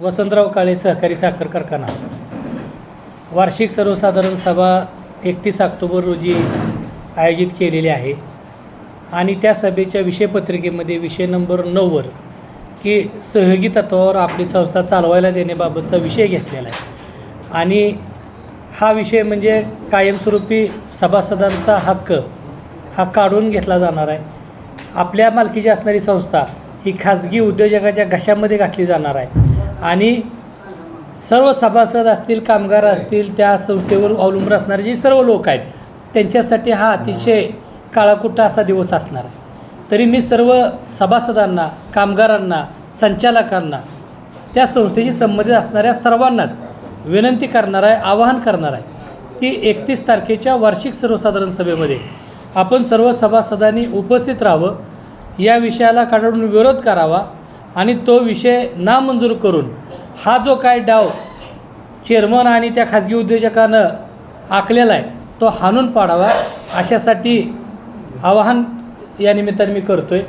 वसंतराव काळे सहकारी साखर कारखाना. वार्षिक सर्वसाधारण सभा एकतीस ऑक्टोबर रोजी आयोजित केलेली आहे. आणि त्या सभेच्या विषयपत्रिकेमध्ये विषय नंबर नऊवर की सहयोगी तत्वावर आपली संस्था चालवायला देण्याबाबतचा विषय घेतलेला आहे. आणि हा विषय म्हणजे कायमस्वरूपी सभासदांचा हक्क हा काढून घेतला जाणार आहे. आपल्या मालकीची असणारी संस्था ही खाजगी उद्योजकाच्या घशामध्ये घातली जाणार आहे. आणि सर्व सभासद असतील कामगार असतील त्या संस्थेवर अवलंबून असणारे जे सर्व लोक आहेत त्यांच्यासाठी हा अतिशय काळाकुट्टा असा दिवस असणार. आहे तरी मी सर्व सभासदांना कामगारांना संचालकांना त्या संस्थेशी संबंधित असणाऱ्या सर्वांनाच विनंती करणार आहे आवाहन करणार आहे की एकतीस तारखेच्या वार्षिक सर्वसाधारण सभेमध्ये आपण सर्व सभासदांनी उपस्थित राहावं या विषयाला काढून विरोध करावा आणि तो विषय नामंजूर करून हा जो काय डाव चेअरमन आणि त्या खाजगी उद्योजकानं आखलेला आहे तो हाणून पाडावा अशासाठी आवाहन या निमित्ताने मी करतो आहे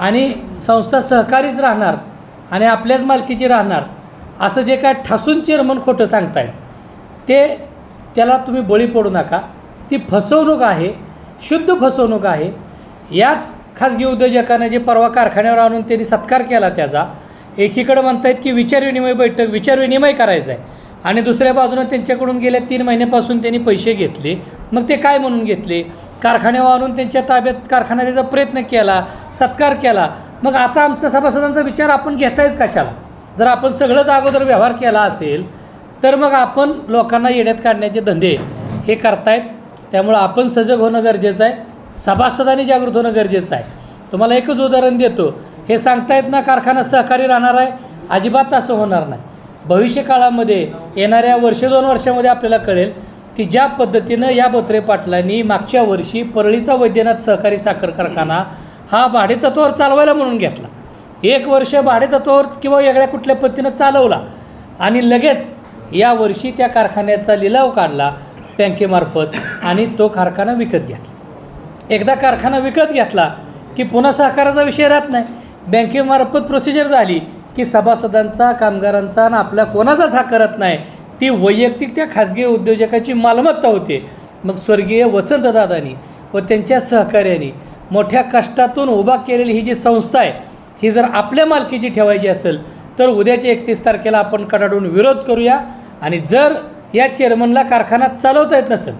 आणि संस्था सहकारीच राहणार आणि आपल्याच मालकीची राहणार असं जे काय ठासून चेअरमन खोटं सांगतायत ते त्याला तुम्ही बळी पडू नका. ती फसवणूक आहे शुद्ध फसवणूक आहे. याच खाजगी उद्योजकानं जे परवा कारखान्यावर आणून त्यांनी सत्कार केला त्याचा एकीकडं म्हणतायत की विचारविनिमय बैठक विचारविनिमय करायचा आहे आणि दुसऱ्या बाजूनं त्यांच्याकडून गेल्या तीन महिन्यापासून त्यांनी पैसे घेतले. मग ते काय म्हणून घेतले? कारखान्यावर आणून त्यांच्या ताब्यात कारखाना त्याचा प्रयत्न केला सत्कार केला. मग आता आमचा सभासदांचा विचार आपण घेतायच कशाला? जर आपण सगळंच अगोदर व्यवहार केला असेल तर मग आपण लोकांना येण्यात काढण्याचे धंदे हे करतायत. त्यामुळं आपण सजग होणं गरजेचं आहे. सभासदांनी जागृत होणं गरजेचं आहे. तुम्हाला एकच उदाहरण देतो. हे सांगता येत ना कारखाना सहकारी राहणार आहे. अजिबात असं होणार नाही. भविष्यकाळामध्ये येणाऱ्या वर्ष दोन वर्षामध्ये आपल्याला कळेल की ज्या पद्धतीनं या बत्रे पाटलांनी मागच्या वर्षी परळीचा वैद्यनाथ सहकारी साखर कारखाना हा भाडेतत्वावर चालवायला म्हणून घेतला. एक वर्ष भाडेतत्वावर किंवा वेगळ्या कुठल्या पद्धतीनं चालवला आणि लगेच या वर्षी त्या कारखान्याचा लिलाव काढला बँकेमार्फत आणि तो कारखाना विकत घेतला. एकदा कारखाना विकत घेतला की पुन्हा सहकाराचा विषय राहत नाही. बँकेमार्फत प्रोसिजर झाली की सभासदांचा कामगारांचा आणि आपल्या कोणाचाच हा करत नाही. ती वैयक्तिक त्या खाजगी उद्योजकाची मालमत्ता होते. मग स्वर्गीय वसंतदादांनी व त्यांच्या सहकार्याने मोठ्या कष्टातून उभा केलेली ही जी संस्था आहे ही जर आपल्या मालकीची ठेवायची असेल तर उद्याच्या एकतीस तारखेला आपण कडाडून विरोध करूया. आणि जर या चेअरमनला कारखाना चालवता येत नसेल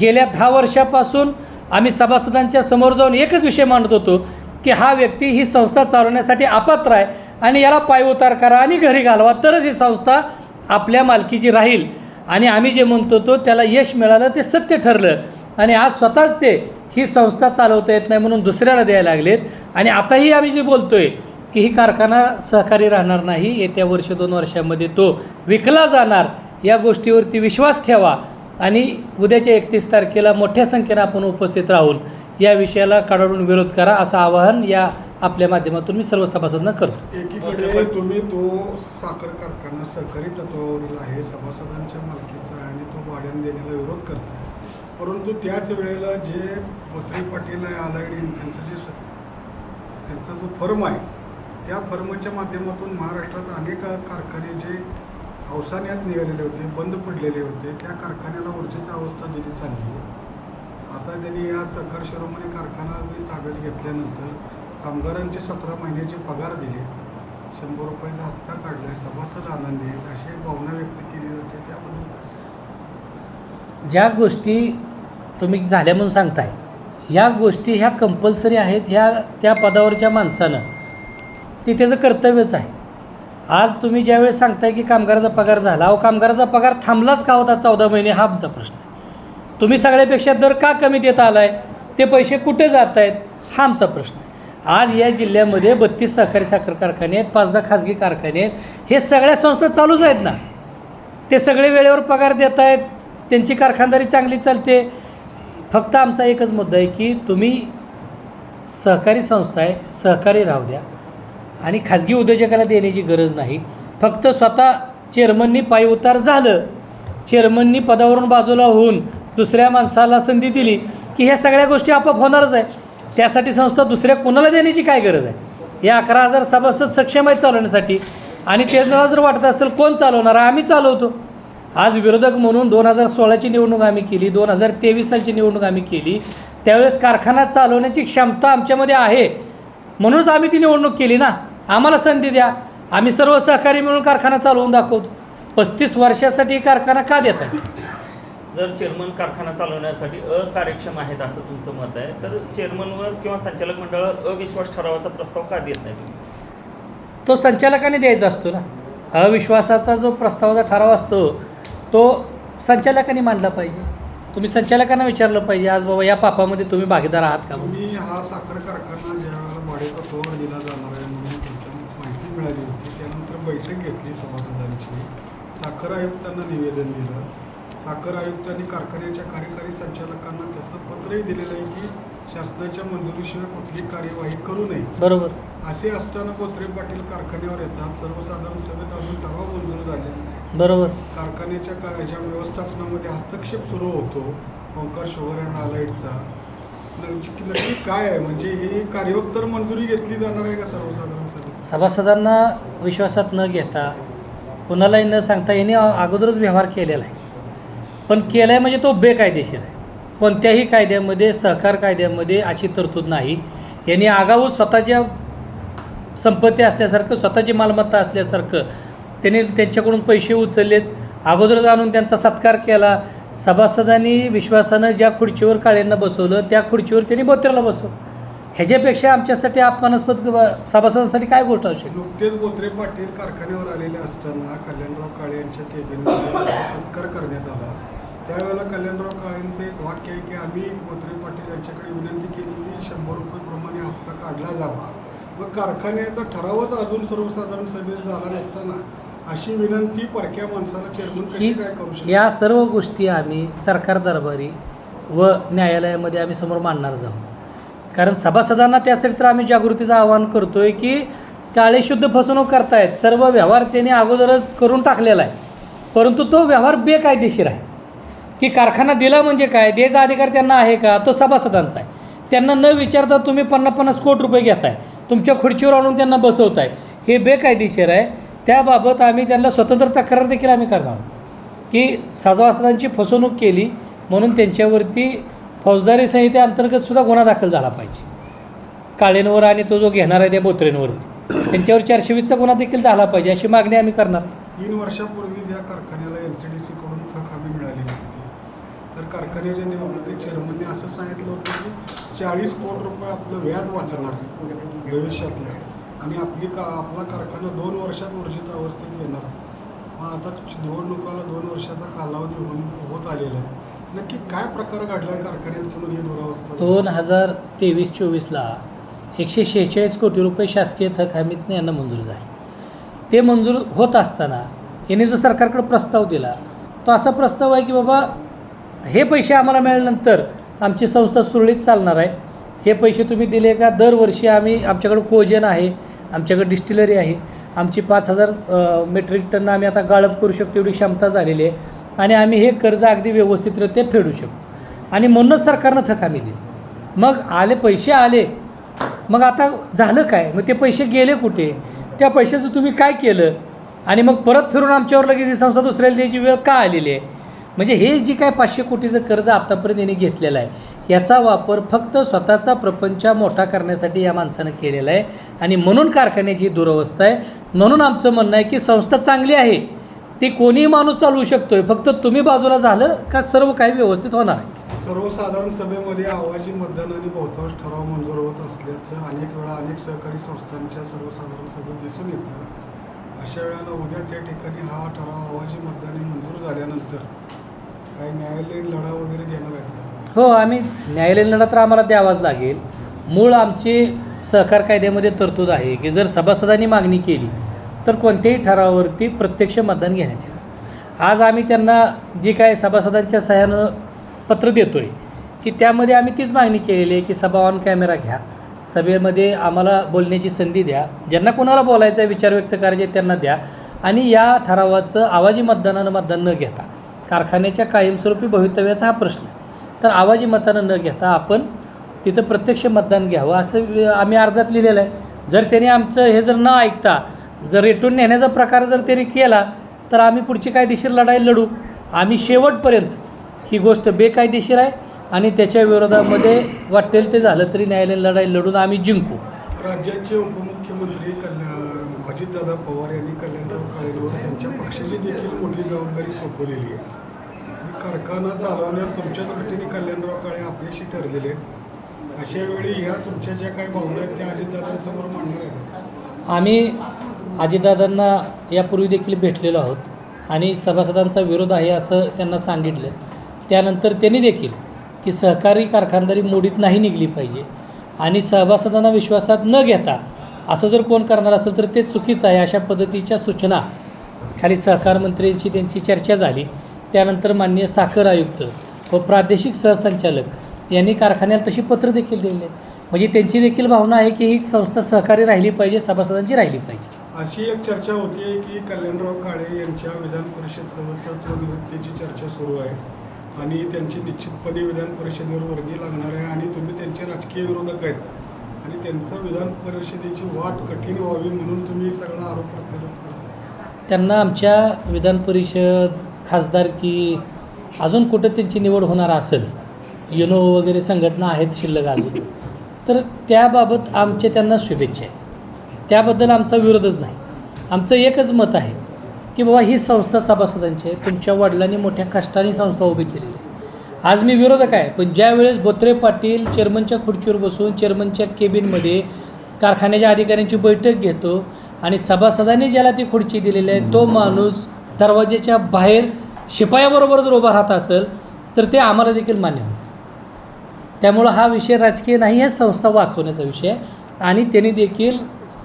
गेल्या दहा वर्षापासून आम्ही सभासदांच्या समोर जाऊन एकच विषय मांडत होतो की हा व्यक्ती ही संस्था चालवण्यासाठी अपात्र आहे आणि याला पायउतार करा आणि घरी घालवा तरच ही संस्था आपल्या मालकीची राहील. आणि आम्ही जे म्हणतो तो त्याला यश मिळालं ते सत्य ठरलं. आणि आज स्वतःच ते ही संस्था चालवता येत नाही म्हणून दुसऱ्याला द्यायला लागलेत. आणि आताही आम्ही जे बोलतो आहे की ही कारखाना सहकारी राहणार नाही येत्या वर्ष दोन वर्षामध्ये तो विकला जाणार या गोष्टीवरती विश्वास ठेवा. आणि उद्याच्या एकतीस तारखेला मोठ्या संख्येनं आपण उपस्थित राहून या विषयाला काढून विरोध करा असं आवाहन या आपल्या माध्यमातून मी सर्व सभासदांना करतो. एकीकडे तुम्ही तो साखर कारखाना सहकारी तत्वावरील आहे सभासदांच्या मालकीचा आहे आणि तो भाड्याने देण्याला विरोध करताय. परंतु त्याच वेळेला जे बोत्रे पाटील आलायडीन त्यांचं जे त्यांचा जो फर्म आहे त्या फर्मच्या माध्यमातून महाराष्ट्रात अनेक कारखाने जे अवसान्यात निघालेले होते बंद पडलेले होते त्या कारखान्याला ऊर्जेची अवस्था दिली चांगली आता त्यांनी या सहकार शिरोमणी कारखाना ताब्यात घेतल्यानंतर कामगारांचे सतरा महिन्याचे पगार दिले. शंभर रुपयाचा हप्ता काढलाय सभासद आनंदी आहेत अशी भावना व्यक्त केली जाते त्याबद्दल ज्या गोष्टी तुम्ही झाल्या म्हणून सांगताय ह्या गोष्टी ह्या कंपल्सरी आहेत ह्या त्या पदावरच्या माणसानं. ते त्याचं कर्तव्यच आहे. आज तुम्ही ज्यावेळेस सांगताय की कामगाराचा पगार झाला अहो कामगाराचा पगार थांबलाच का होता चौदा महिने? हा आमचा प्रश्न आहे. तुम्ही सगळ्यापेक्षा दर का कमी देत आलाय? ते पैसे कुठे जात आहेत हा आमचा प्रश्न आहे. आज या जिल्ह्यामध्ये बत्तीस सहकारी साखर कारखाने आहेत पाच दहा खाजगी कारखाने आहेत. हे सगळ्या संस्था चालूच आहेत ना? ते सगळे वेळेवर पगार देत आहेत त्यांची कारखानदारी चांगली चालते. फक्त आमचा एकच मुद्दा आहे की तुम्ही सहकारी संस्था आहे सहकारी राहू द्या. आणि खाजगी उद्योजकाला देण्याची गरज नाही. फक्त स्वतः चेअरमननी पायउतार झालं चेअरमननी पदावरून बाजूला होऊन दुसऱ्या माणसाला संधी दिली की ह्या सगळ्या गोष्टी आपोआप होणारच आहे. त्यासाठी संस्था दुसऱ्या कोणाला देण्याची काय गरज आहे? या अकरा हजार सभासद सक्षम आहेत चालवण्यासाठी आणि त्यांना जर वाटत असेल कोण चालवणार आम्ही चालवतो. आज विरोधक म्हणून दोन हजार सोळाची निवडणूक आम्ही केली दोन हजार तेवीस सालची निवडणूक आम्ही केली. त्यावेळेस कारखाना चालवण्याची क्षमता आमच्यामध्ये आहे. म्हणूनच आम्ही ती निवडणूक केली ना. आम्हाला संधी द्या. आम्ही सर्व सहकारी मिळून कारखाना चालवून दाखवतो. पस्तीस वर्षासाठी कारखाना का देत आहे? जर चेअरमन कारखाना चालवण्यासाठी अकार्यक्षम आहेत असं तुमचं मत आहे तर चेअरमनवर किंवा संचालक मंडळावर अविश्वास ठरावाचा प्रस्ताव का देत नाही? तुम्ही? तो संचालकाने द्यायचा असतो ना. अविश्वासाचा जो प्रस्तावाचा ठराव असतो तो संचालकाने मांडला पाहिजे. तुम्ही संचालकांना विचारलं पाहिजे आज बाबा या पापामध्ये तुम्ही भागीदार आहात का? म्हणून. हा साखर कारखाना दिला जाणार आहे मिळाली होती त्यानंतर बैठक घेतली सभासदांची साखर आयुक्तांना निवेदन दिलं. साखर आयुक्तांनी कारखान्याच्या कार्यकारी संचालकांना त्याचं पत्रही दिलेलं आहे की शासनाच्या मंजुरीशिवाय कुठली कार्यवाही करू नये. बरोबर. असे असताना कोत्रे पाटील कारखान्यावर येतात. सर्वसाधारण सभेत अजून ठराव मंजूर झालेला नाही. बरोबर. कारखान्याच्या का ह्याच्या व्यवस्थापनामध्ये हस्तक्षेप सुरू होतो. ओंकार शुगर अँड आलाइटचा नक्की काय आहे? म्हणजे ही कार्योत्तर मंजुरी घेतली जाणार आहे का सर्वसाधारण? सभासदांना विश्वासात न घेता कुणालाही न सांगता याने अगोदरच व्यवहार केलेला आहे. पण केला आहे म्हणजे तो बेकायदेशीर आहे. कोणत्याही कायद्यामध्ये सहकार कायद्यामध्ये अशी तरतूद नाही. यांनी आगाऊ स्वतःच्या संपत्ती असल्यासारखं स्वतःची मालमत्ता असल्यासारखं त्यांनी त्यांच्याकडून पैसे उचललेत. अगोदर जाणून त्यांचा सत्कार केला. सभासदांनी विश्वासानं ज्या खुर्चीवर काळ्यांना बसवलं त्या खुर्चीवर त्यांनी बोत्र्याला बसवलं. ह्याच्यापेक्षा आमच्यासाठी अपमानास्पद सभासदांसाठी काय गोष्ट असू शकते? नुकतेच बोत्रे पाटील कारखान्यावर आलेले असताना कल्याणराव काळे यांच्या केबिनमध्ये सत्कार करण्यात आला. त्यावेळेला कल्याणराव काळेंचं एक वाक्य आहे की आम्ही बोत्रे पाटील यांच्याकडे विनंती केली की शंभर रुपयेप्रमाणे हप्ता काढला जावा. मग कारखान्याचा ठरावच अजून सर्वसाधारण सभेत झाला नसताना अशी विनंती परक्या माणसाला चेअरमन कशी काय करू शकतो? या सर्व गोष्टी आम्ही सरकार दरबारी व न्यायालयामध्ये आम्ही समोर मांडणार आहोत. कारण सभासदांना त्यासाठी तर आम्ही जागृतीचं आवाहन करतो आहे की काळेशुद्ध फसवणूक करतायत. सर्व व्यवहार त्यांनी अगोदरच करून टाकलेला आहे. परंतु तो व्यवहार बेकायदेशीर आहे. की कारखाना दिला म्हणजे काय? द्यायचा अधिकार त्यांना आहे का? तो सभासदांचा आहे. त्यांना न विचारता तुम्ही पन्नास पन्नास कोटी रुपये घेताय. तुमच्या खुर्चीवर आणून त्यांना बसवताय. हे बेकायदेशीर आहे. त्याबाबत आम्ही त्यांना स्वतंत्र तक्रार देखील आम्ही करणार की सभासदांची फसवणूक केली म्हणून त्यांच्यावरती फौजदारी संहितेअंतर्गत सुद्धा गुन्हा दाखल झाला पाहिजे. काळेंवर आणि तो जो घेणार आहे त्या बोत्रेंवरती. त्यांच्यावर चारशे वीसचा गुन्हा देखील झाला पाहिजे अशी मागणी आम्ही करणार. तीन वर्षापूर्वी या कारखान्याला एल सी डी सीकडून थक हमी मिळाली होती तर कारखान्याच्या निवडणुकीत चेअरमनने असं सांगितलं होतं की चाळीस कोटी रुपये आपलं व्याज वाचणार भविष्यातल्या. आणि आपली का आपला कारखाना दोन वर्षात वर्षित अवस्थेत येणार आहे. मग आता निवडणुकाला दोन वर्षाचा कालावधी होऊन होत आलेला आहे. नक्की काय प्रकार घडला कारखान्यात दोन हजार तेवीस चोवीसला एकशे शेहेचाळीस कोटी रुपये शासकीय थक हमीतने यांना मंजूर झाले. ते मंजूर होत असताना यांनी जो सरकारकडे प्रस्ताव दिला तो असा प्रस्ताव आहे की बाबा हे पैसे आम्हाला मिळाल्यानंतर आमची संस्था सुरळीत चालणार आहे. हे पैसे तुम्ही दिले का? दरवर्षी आम्ही आमच्याकडं कोजन आहे आमच्याकडे डिस्टिलरी आहे. आमची पाच हजार मेट्रिक टन आम्ही आता गाळप करू शकतो एवढी क्षमता झालेली आहे. आणि आम्ही हे कर्ज अगदी व्यवस्थितरित्या फेडू शकतो. आणि म्हणूनच सरकारनं थकामी दिली. मग आले पैसे आले. मग आता झालं काय? मग ते पैसे गेले कुठे? त्या पैशाचं तुम्ही काय केलं? आणि मग परत फिरून आमच्यावर लगेच ही संस्था दुसऱ्याला द्यायची वेळ का आलेली आहे? म्हणजे हे जी काय पाचशे कोटीचं कर्ज आत्तापर्यंत यांनी घेतलेलं आहे याचा वापर फक्त स्वतःचा प्रपंच मोठा करण्यासाठी या माणसानं केलेला आहे. आणि म्हणून कारखान्याची दुरवस्था आहे. म्हणून आमचं म्हणणं आहे की संस्था चांगली आहे. ती कोणीही माणूस चालवू शकतोय. फक्त तुम्ही बाजूला झालं का सर्व काही व्यवस्थित होणार आहे? सर्वसाधारण सभेमध्ये आवाजी मतदान आणि बहुतांश ठराव मंजूर होत असल्याचं अनेक वेळा अनेक सहकारी संस्थांच्या सर्वसाधारण सभेत दिसून येतं. अशा वेळेला उद्या त्या ठिकाणी हा ठराव आवाजी मतदानी मंजूर झाल्यानंतर काही न्यायालयीन लढा वगैरे घेणार आहेत? हो आम्ही न्यायालयीन लढा तर आम्हाला द्यावाच लागेल. मूळ आमची सहकार कायद्यामध्ये तरतूद आहे की जर सभासदांनी मागणी केली तर कोणत्याही ठरावावरती प्रत्यक्ष मतदान घेण्यात येईल आज आम्ही त्यांना जी काय सभासदांच्या सहाय्यानं पत्र देतो आहे की त्यामध्ये आम्ही तीच मागणी केलेली आहे की सभा ऑन कॅमेरा घ्या. सभेमध्ये आम्हाला बोलण्याची संधी द्या. ज्यांना कोणाला बोलायचं आहे विचार व्यक्त करायचे त्यांना द्या. आणि या ठरावाचं आवाजी मतदानानं मतदान न घेता कारखान्याच्या कायमस्वरूपी भवितव्याचा हा प्रश्न आहे. तर आवाजी मतानं न घेता आपण तिथं प्रत्यक्ष मतदान घ्यावं असं आम्ही अर्जात लिहिलेलं आहे. जर त्यांनी आमचं हे जर न ऐकता जर रेटून नेण्याचा प्रकार जर त्यांनी केला तर आम्ही पुढची कायदेशीर लढाई लढू. आम्ही शेवटपर्यंत ही गोष्ट बेकायदेशीर आहे आणि त्याच्या विरोधामध्ये वाटेल ते झालं तरी न्यायालयीन लढाई लढून आम्ही जिंकू. राज्याचे उपमुख्यमंत्री कल्याण अजितदादा पवार यांनी कल्याणराव काळेंवर त्यांच्या पक्षाची देखील मोठी जबाबदारी सोपवलेली आहे. कारखाना चालवण्यात तुमच्या दृष्टीने कल्याणराव काळे अपयशी ठरलेले अशा वेळी ह्या तुमच्या ज्या काही भावना आहेत त्या अजितदादांसमोर मांडणार आहेत. आम्ही अजितदादांना यापूर्वी देखील भेटलेलो आहोत आणि सभासदांचा विरोध आहे असं त्यांना सांगितलं. त्यानंतर त्यांनी देखील की सहकारी कारखानदारी मोडीत नाही निघली पाहिजे आणि सभासदांना विश्वासात न घेता असं जर कोण करणार असेल तर ते चुकीचं आहे अशा पद्धतीच्या सूचना खाली सहकार मंत्र्यांची त्यांची चर्चा झाली. त्यानंतर माननीय साखर आयुक्त व प्रादेशिक सहसंचालक यांनी कारखान्याला तशी पत्र देखील दिलेली आहेत म्हणजे त्यांची देखील भावना आहे की ही संस्था सहकारी राहिली पाहिजे सभासदांची राहिली पाहिजे. अशी एक चर्चा होती की कल्याणराव काळे यांच्या विधान परिषद सदस्यत्व निवृत्तीची चर्चा सुरू आहे. आणि त्यांची निश्चितपणे विधान परिषदेवर वर्गी लागणार आहे आणि तुम्ही त्यांचे राजकीय विरोधक आहेत. आणि त्यांचं विधान परिषदेची वाट कठीण व्हावी म्हणून तुम्ही सगळा आरोप प्रत्यारोप करता. त्यांना आमच्या विधान परिषद खासदारकी अजून कुठं त्यांची निवड होणार असेल युनो वगैरे संघटना आहेत शिल्लक अजून तर त्याबाबत आमचे त्यांना शुभेच्छा आहेत. त्याबद्दल आमचा विरोधच नाही. आमचं एकच मत आहे की बाबा ही संस्था सभासदांची आहे. तुमच्या वडिलांनी मोठ्या कष्टाने संस्था उभी केलेली आहे. आज मी विरोधक आहे पण ज्यावेळेस बोत्रे पाटील चेअरमनच्या खुर्चीवर बसून चेअरमनच्या केबिनमध्ये कारखान्याच्या अधिकाऱ्यांची बैठक घेतो आणि सभासदांनी ज्याला ती खुर्ची दिलेली आहे तो माणूस दरवाज्याच्या बाहेर शिपायाबरोबर जर उभा राहत असेल तर ते आम्हाला देखील मान्य होणार. त्यामुळं हा विषय राजकीय नाही आहे संस्था वाचवण्याचा विषय आणि त्यांनी देखील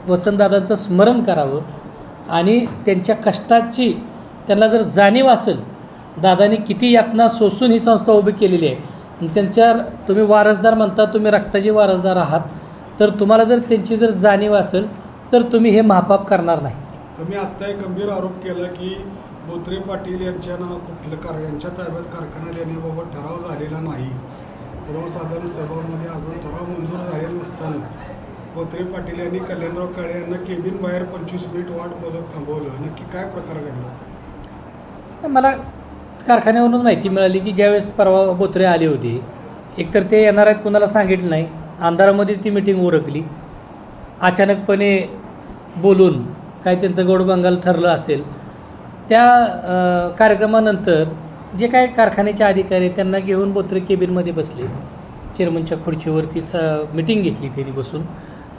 वसंतदादांचं स्मरण करावं आणि त्यांच्या कष्टाची त्यांना जर जाणीव असेल दादानी किती यातना सोसून ही संस्था उभी केलेली आहे. त्यांच्या तुम्ही वारसदार म्हणता तुम्ही रक्ताचे वारसदार आहात तर तुम्हाला जर त्यांची जर जाणीव असेल तर तुम्ही हे महापाप करणार नाही. तुम्ही आत्ता एक गंभीर आरोप केला की बोत्रे पाटील यांच्या नाव कुठलं कार यांच्या ताब्यात कारखाना देण्याबाबत ठराव झालेला नाही. सर्वसाधारण सभामध्ये अजून ठराव मंजूर झालेला नसताना बोत्रे पाटील यांनी कल्याणराव काळे यांना केबिन बाहेर पंचवीस मिनिट वाट बघत थांबवलं. नक्की काय प्रकार घडला? मला कारखान्यावरूनच माहिती मिळाली की ज्यावेळेस परवा बोत्रे आली होती एकतर ते येणार आहेत कोणाला सांगितलं नाही. अंधारामध्येच ती मिटिंग उरकली. अचानकपणे बोलून काय त्यांचं गोडबंगाल ठरलं असेल. त्या कार्यक्रमानंतर जे काय कारखान्याचे अधिकारी आहेत त्यांना घेऊन बोत्रे केबिनमध्ये बसले. चेअरमनच्या खुर्चीवरती स मिटिंग घेतली त्यांनी बसून.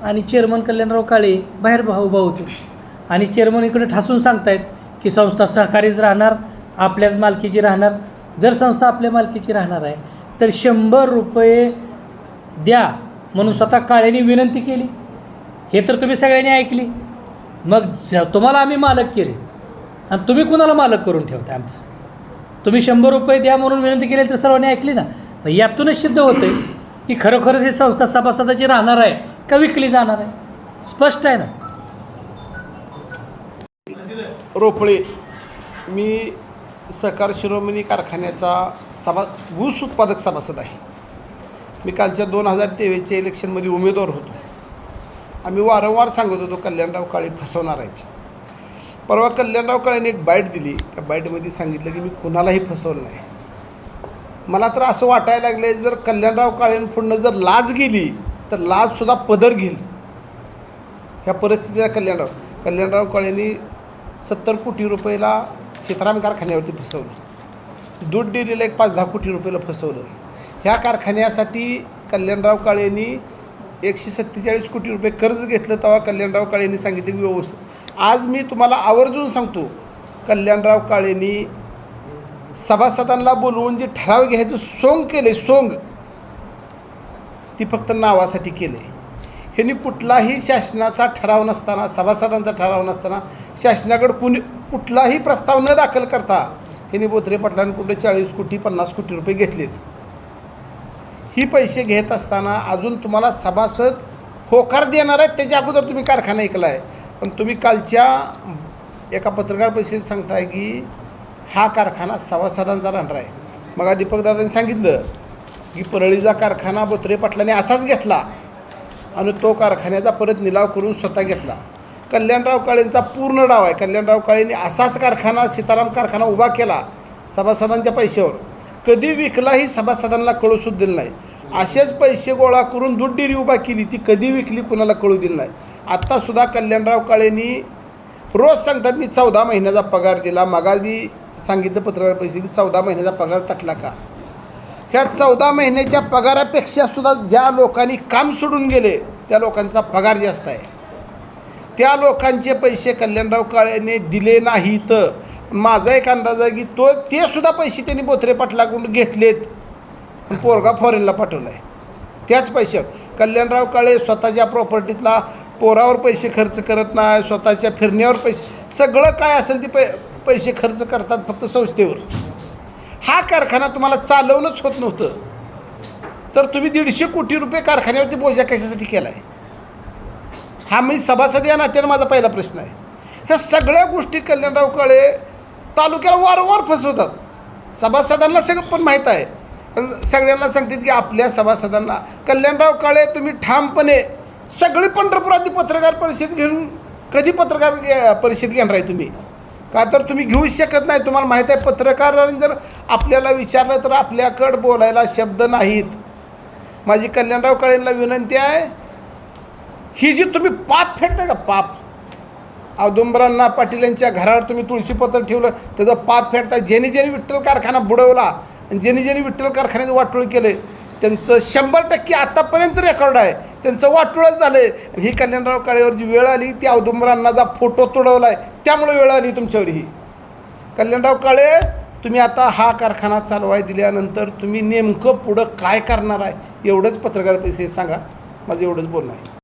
आणि चेअरमन कल्याणराव काळे बाहेर भाऊ उभा होते. आणि चेअरमन इकडे ठासून सांगतायत की संस्था सहकारीच राहणार आपल्याच मालकीची राहणार. जर संस्था आपल्या मालकीची राहणार आहे तर शंभर रुपये द्या म्हणून स्वतः काळेने विनंती केली. हे तर तुम्ही सगळ्यांनी ऐकली. मग ज- तुम्हाला आम्ही मालक केले. आणि तुम्ही कुणाला मालक करून ठेवता आमचं? तुम्ही शंभर रुपये द्या म्हणून विनंती केली तर सर्वांनी ऐकली ना? यातूनच सिद्ध होतं आहे की खरोखरच ही संस्था सभासदाची राहणार आहे का विकली जाणार आहे? स्पष्ट आहे ना? रोपळे. मी सहकार शिरोमणी कारखान्याचा सभा ऊस उत्पादक सभासद आहे. मी कालच्या दोन हजार तेवीसच्या इलेक्शनमध्ये उमेदवार होतो. आम्ही वारंवार सांगत होतो कल्याणराव काळे फसवणार आहेत. परवा कल्याणराव काळेने एक बाईट दिली. त्या बाईटमध्ये सांगितलं की मी कुणालाही फसवलं नाही. मला तर असं वाटायला लागलं जर कल्याणराव काळेंपुढनं जर लाज गेली तर लाजसुद्धा पदर घेईल. ह्या परिस्थितीला कल्याणराव कल्याणराव काळेंनी सत्तर कोटी रुपयाला सीताराम कारखान्यावरती फसवलं. दूध डेअरीला एक पाच दहा कोटी रुपयाला फसवलं. ह्या कारखान्यासाठी कल्याणराव काळेंनी एकशे सत्तेचाळीस कोटी रुपये कर्ज घेतलं तेव्हा कल्याणराव काळेंनी सांगितलं की व्यवस्थित. आज मी तुम्हाला आवर्जून सांगतो कल्याणराव काळेंनी सभासदांना बोलवून जे ठराव घ्यायचं सोंग केले सोंग. ती फक्त नावासाठी केले. ह्यांनी कुठलाही शासनाचा ठराव नसताना सभासदांचा ठराव नसताना शासनाकडे कुणी कुठलाही प्रस्ताव न दाखल करता ह्यांनी बोत्रे पाटलांकडे चाळीस कोटी पन्नास कोटी रुपये घेतलेत. ही पैसे घेत असताना अजून तुम्हाला सभासद होकार देणार आहेत त्याच्या अगोदर तुम्ही कारखाना ऐकला आहे पण तुम्ही कालच्या एका पत्रकार परिषदेत सांगताय की हा कारखाना सभासदांचा राहणार आहे. मग दीपकदादांनी सांगितलं की परळीचा कारखाना बोत्रे पाटलाने असाच घेतला आणि तो कारखान्याचा परत निलाव करून स्वतः घेतला. कल्याणराव काळेंचा पूर्ण डाव आहे. कल्याणराव काळेंनी असाच कारखाना सीताराम कारखाना उभा केला सभासदांच्या पैशावर. कधी विकलाही सभासदांना कळू सुद्धा दिलं नाही. असेच पैसे गोळा करून दूध डेअरी उभा केली ती कधी विकली कुणाला कळू दिलं नाही. आत्तासुद्धा कल्याणराव काळेंनी रोज सांगतात मी चौदा महिन्याचा पगार दिला मगा मी सांगितलं पत्रकार पैसे की चौदा महिन्याचा पगार तटला का? ह्या चौदा महिन्याच्या पगारापेक्षा सुद्धा ज्या लोकांनी काम सोडून गेले त्या लोकांचा पगार जास्त आहे. त्या लोकांचे पैसे कल्याणराव काळेने दिले नाहीत. माझा एक अंदाज आहे की तो ते सुद्धा पैसे त्यांनी बोथरे पाटलाकडून घेतलेत. पण पोरगा फॉरेनला पाठवला आहे त्याच पैसे कल्याणराव काळे स्वतःच्या प्रॉपर्टीतला पोरावर पैसे खर्च करत नाही स्वतःच्या फिरण्यावर पैसे सगळं काय असेल ते पै पैसे खर्च करतात फक्त संस्थेवर. हा कारखाना तुम्हाला चालवणंच होत नव्हतं. तर तुम्ही दीडशे कोटी रुपये कारखान्यावरती बोजा कशासाठी केला आहे हा मी सभासद या नात्यानं माझा पहिला प्रश्न आहे. ह्या सगळ्या गोष्टी कल्याणराव काळे तालुक्याला वारंवार फसवतात. सभासदांना सगळं पण माहीत आहे. सगळ्यांना सांगतात की आपल्या सभासदांना कल्याणराव काळे तुम्ही ठामपणे सगळी पंढरपुरातली पत्रकार परिषद घेऊन कधी पत्रकार घे- परिषद घेणार आहे तुम्ही? का तर तुम्ही घेऊ शकत नाही. तुम्हाला माहीत आहे पत्रकारांनी जर आपल्याला विचारलं तर आपल्याकडं बोलायला शब्द नाहीत. माझी कल्याणराव काळेंना विनंती आहे ही जी तुम्ही पाप फेडताय का पाप? औदुंबरांना पाटील यांच्या घरावर तुम्ही तुळशीपत्र ठेवलं त्याचं पाप फेडताय. ज्यांनी ज्यांनी विठ्ठल कारखाना बुडवला आणि ज्यांनी ज्यांनी विठ्ठल कारखान्याचं वाटोळ केलं त्यांचं शंभर टक्के आत्तापर्यंत रेकॉर्ड आहे. त्यांचं वाटोळच झालं आहे ही कल्याणराव काळेवर जी वेळ आली ती औदुंबरांनाचा फोटो तुडवला आहे त्यामुळे वेळ आली तुमच्यावर ही कल्याणराव काळे तुम्ही आता हा कारखाना चालवाय दिल्यानंतर तुम्ही नेमकं पुढं काय करणार आहे? एवढंच पत्रकार पैसे सांगा. माझं एवढंच बोलणं आहे.